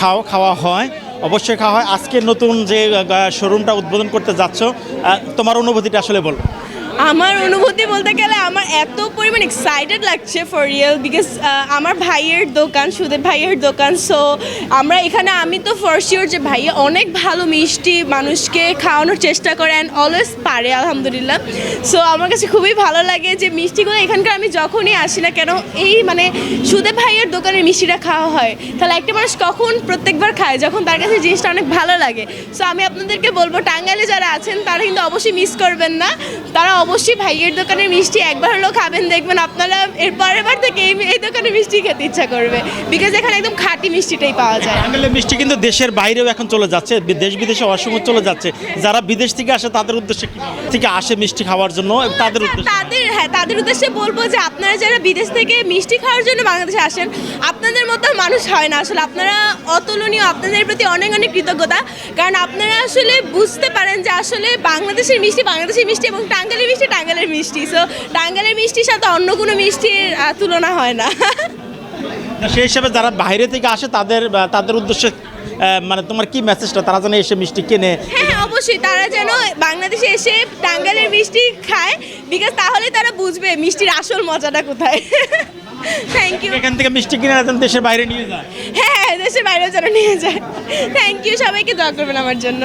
খাও খাওয়া হয়। অবশ্যই খাওয়া হয়। আজকে নতুন যে শোরুমটা উদ্বোধন করতে যাচ্ছ তোমার অনুভূতিটা আসলে বলো। আমার অনুভূতি বলতে গেলে আমার এত পরিমাণ এক্সাইটেড লাগছে ফর রিয়েল বিকজ আমার ভাইয়ের দোকান সুদেব ভাইয়ের দোকান সো আমরা এখানে, আমি তো ফর শিওর যে ভাইয়া অনেক ভালো মিষ্টি মানুষকে খাওয়ানোর চেষ্টা করে অ্যান্ড অলওয়েজ পারে, আলহামদুলিল্লাহ। সো আমার কাছে খুবই ভালো লাগে যে মিষ্টিগুলো এখানকার আমি যখনই আসি না কেন, এই মানে সুদেব ভাইয়ের দোকানের মিষ্টিটা খাওয়া হয়। তাহলে একটা মানুষ কখন প্রত্যেকবার খায়, যখন তার কাছে জিনিসটা অনেক ভালো লাগে। সো আমি আপনাদেরকে বলব, টাঙ্গাইলে যারা আছেন, তারা কিন্তু অবশ্যই মিস করবেন না। তারা অবশ্যই ভাইয়ের দোকানের মিষ্টি একবার হলেও খাবেন দেখবেন আপনারা এর পরের বার থেকে এই এই দোকানের মিষ্টি খেতে ইচ্ছা করবে। বিকজ এখানে একদম খাঁটি মিষ্টিটাই পাওয়া যায়। টাঙ্গাইলের মিষ্টি কিন্তু দেশের বাইরেও এখন চলে যাচ্ছে দেশ বিদেশে অসংখ্য চলে যাচ্ছে। যারা বিদেশ থেকে আসে তাদের উদ্দেশ্যে থেকে আসে মিষ্টি খাওয়ার জন্য তাদের উদ্দেশ্যে। তাদের হ্যাঁ তাদের উদ্দেশ্যে বলব যে আপনারা যারা বিদেশ থেকে মিষ্টি খাওয়ার জন্য বাংলাদেশে আসেন আপনাদের মতো মানুষ হয় না। আসলে আপনারা অতুলনীয় আপনাদের প্রতি অনেক অনেক কৃতজ্ঞতা। কারণ আপনারা আসলে বুঝতে পারেন যে আসলে বাংলাদেশের মিষ্টি বাংলাদেশের মিষ্টি এবং টাঙ্গালের মিষ্টি টাঙ্গালের মিষ্টি। সো টাঙ্গালের মিষ্টির সাথে অন্য কোনো মিষ্টির তুলনা হয় না। সেই হিসাবে যারা বাইরে থেকে আসে তাদের তাদের উদ্দেশ্যে মানে তোমার কি মেসেজটা তারা যেন এসে মিষ্টি কেনে। হ্যাঁ অবশ্যই তারা যেন বাংলাদেশে এসে টাঙ্গালের মিষ্টি খায় বিকজ তাহলে তারা বুঝবে মিষ্টির আসল মজাটা কোথায়। থ্যাংক ইউ এখান থেকে মিষ্টি কিনে যেন দেশের বাইরে নিয়ে যায়। হ্যাঁ হ্যাঁ দেশের বাইরে যেন নিয়ে যায়। থ্যাংক ইউ সবাইকে দোয়া করবেন আমার জন্য।